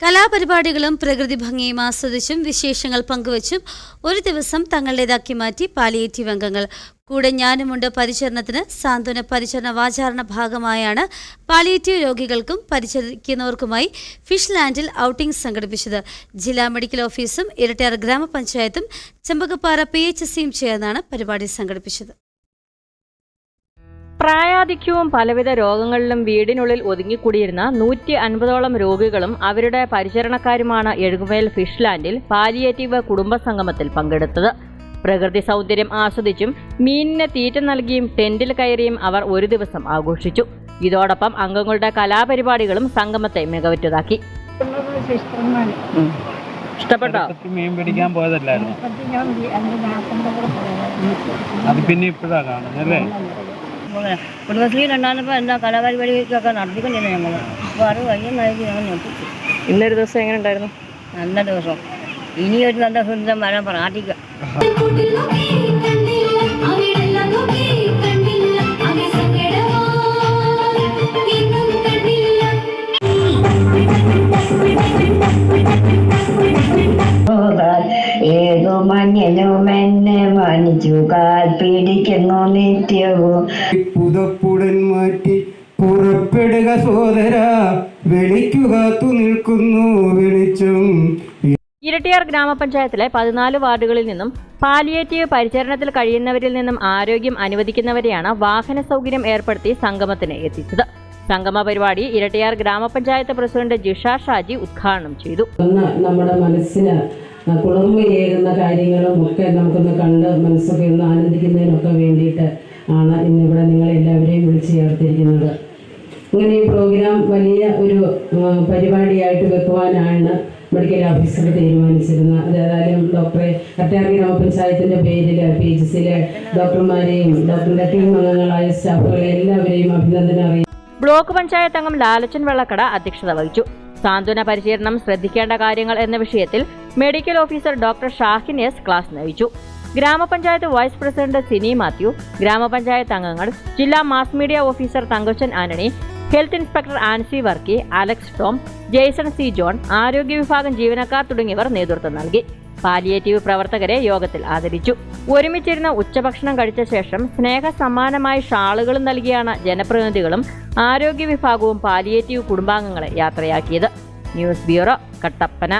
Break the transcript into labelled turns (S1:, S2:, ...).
S1: കലാപരിപാടികളും പ്രകൃതി ഭംഗിയും ആസ്വദിച്ചും വിശേഷങ്ങൾ പങ്കുവച്ചും ഒരു ദിവസം തങ്ങളുടേതാക്കി മാറ്റി പാലിയേറ്റീവ് അംഗങ്ങൾ. കൂടെ ഞാനുമുണ്ട് പരിചരണത്തിന്. സാന്ത്വന പരിചരണ വാചാരണ ഭാഗമായാണ് പാലിയേറ്റീവ് രോഗികൾക്കും പരിചരിക്കുന്നവർക്കുമായി ഫിഷ് ലാൻഡിൽ ഔട്ടിംഗ് സംഘടിപ്പിച്ചത്. ജില്ലാ മെഡിക്കൽ ഓഫീസും ഇരട്ടയാർ ഗ്രാമപഞ്ചായത്തും ചെമ്പകപ്പാറ പി എച്ച് ചേർന്നാണ് പരിപാടി സംഘടിപ്പിച്ചത്.
S2: പ്രായാധിക്യവും പലവിധ രോഗങ്ങളിലും വീടിനുള്ളിൽ ഒതുങ്ങിക്കൂടിയിരുന്ന നൂറ്റി അൻപതോളം രോഗികളും അവരുടെ പരിചരണക്കാരുമാണ് എഴുകുമേൽ ഫിഷ്ലാൻഡിൽ പാലിയേറ്റീവ് കുടുംബ സംഗമത്തിൽ പങ്കെടുത്തത്. പ്രകൃതി സൗന്ദര്യം ആസ്വദിച്ചും മീനിന് തീറ്റ നൽകിയും ടെന്റിൽ കയറിയും അവർ ഒരു ദിവസം ആഘോഷിച്ചു. ഇതോടൊപ്പം അംഗങ്ങളുടെ കലാപരിപാടികളും സംഗമത്തെ മികവറ്റതാക്കി. ഇഷ്ടപ്പെട്ടോ?
S3: മീൻ പിടിക്കാൻ പോയതല്ലായിരുന്നു. അത് പിന്നെ ഇപ്പോഴാണ് കാണുന്നത്
S4: ഉണ്ടായിരുന്നപ്പോൾ എന്താ കലാപരിപാടിയൊക്കെ നടത്തിക്കൊണ്ടിരുന്നു ഞങ്ങൾ അപ്പോൾ അത് വയ്യെന്നായിട്ട് ഞങ്ങൾ നിർത്തിച്ചു
S2: ഇന്നൊരു ദിവസം എങ്ങനെ ഉണ്ടായിരുന്നു?
S4: നല്ല ദിവസം. ഇനിയൊരു നല്ല സുന്ദരം വരാൻ പ്രാർത്ഥിക്കുക
S5: ഏതു മഞ്ഞനും എന്നെ മാനിച്ചു കാൽ പിടിക്കുന്നു നിത്യവും.
S6: പുതപ്പുടൻ മാറ്റി പുറപ്പെടുക സോദര വെളിക്കു കാത്തു നിൽക്കുന്നു വെളിച്ചം.
S2: ഇരട്ടിയാർ ഗ്രാമപഞ്ചായത്തിലെ പതിനാല് വാർഡുകളിൽ നിന്നും പാലിയേറ്റീവ് പരിചരണത്തിൽ കഴിയുന്നവരിൽ നിന്നും ആരോഗ്യം അനുവദിക്കുന്നവരെയാണ് വാഹന സൗകര്യം ഏർപ്പെടുത്തി സംഗമത്തിന് എത്തിച്ചത്. സംഗമ പരിപാടി ഇരട്ടിയാർ ഗ്രാമപഞ്ചായത്ത് പ്രസിഡന്റ് ജിഷ ഷാജി ഉദ്ഘാടനം ചെയ്തു.
S7: നമ്മുടെ മനസ്സിന് കുളിർമയേകുന്ന കാര്യങ്ങളും ഒക്കെ നമുക്കൊന്ന് കണ്ട് മനസ്സൊക്കെ ഒന്ന് ആനന്ദിക്കുന്നതിനൊക്കെ വേണ്ടിയിട്ട് ആണ് ഇന്നിവിടെ നിങ്ങളെല്ലാവരെയും വിളിച്ചു ചേർത്തിരിക്കുന്നത്. ഇങ്ങനെ ഈ പ്രോഗ്രാം വലിയ ഒരു പരിപാടിയായിട്ട് വെക്കുവാനാണ് മെഡിക്കൽ ഓഫീസർ തീരുമാനിച്ചിരുന്നത്. അത് ഏതായാലും ഡോക്ടറെ അറ്റാറി ഗ്രാമപഞ്ചായത്തിന്റെ പേരിൽ പി എച്ച് സിയിലെ ഡോക്ടർമാരെയും ഡോക്ടറുടെ ടീം അംഗങ്ങളായ സ്റ്റാഫുകളെ എല്ലാവരെയും അഭിനന്ദനം അറിയിച്ചു.
S2: ബ്ലോക്ക് പഞ്ചായത്ത് അംഗം ലാലച്ചൻ വെള്ളക്കട അധ്യക്ഷത വഹിച്ചു. സാന്ത്വന പരിചരണം ശ്രദ്ധിക്കേണ്ട കാര്യങ്ങൾ എന്ന വിഷയത്തിൽ medical officer doctor Shahin S class നയിച്ചു. ഗ്രാമപഞ്ചായത്ത് വൈസ് പ്രസിഡന്റ് സിനി മാത്യു ഗ്രാമപഞ്ചായത്ത് അംഗങ്ങൾ ജില്ലാ mass media officer Thankachan Antony health inspector Ancy Varkey Alex Tom Jaison C John ആരോഗ്യ വിഭാഗം ജീവനക്കാർ തുടങ്ങിയവർ നേതൃത്വം നൽകി. പാലിയേറ്റീവ് പ്രവർത്തകരെ യോഗത്തിൽ ആദരിച്ചു. ഒരുമിച്ചിരുന്ന ഉച്ചഭക്ഷണം കഴിച്ച ശേഷം സ്നേഹ സമ്മാനമായി ഷാളുകളും നൽകിയാണ് ജനപ്രതിനിധികളും ആരോഗ്യ വിഭാഗവും പാലിയേറ്റീവ് കുടുംബാംഗങ്ങളെ യാത്രയാക്കിയത്. News bureau Kattappana.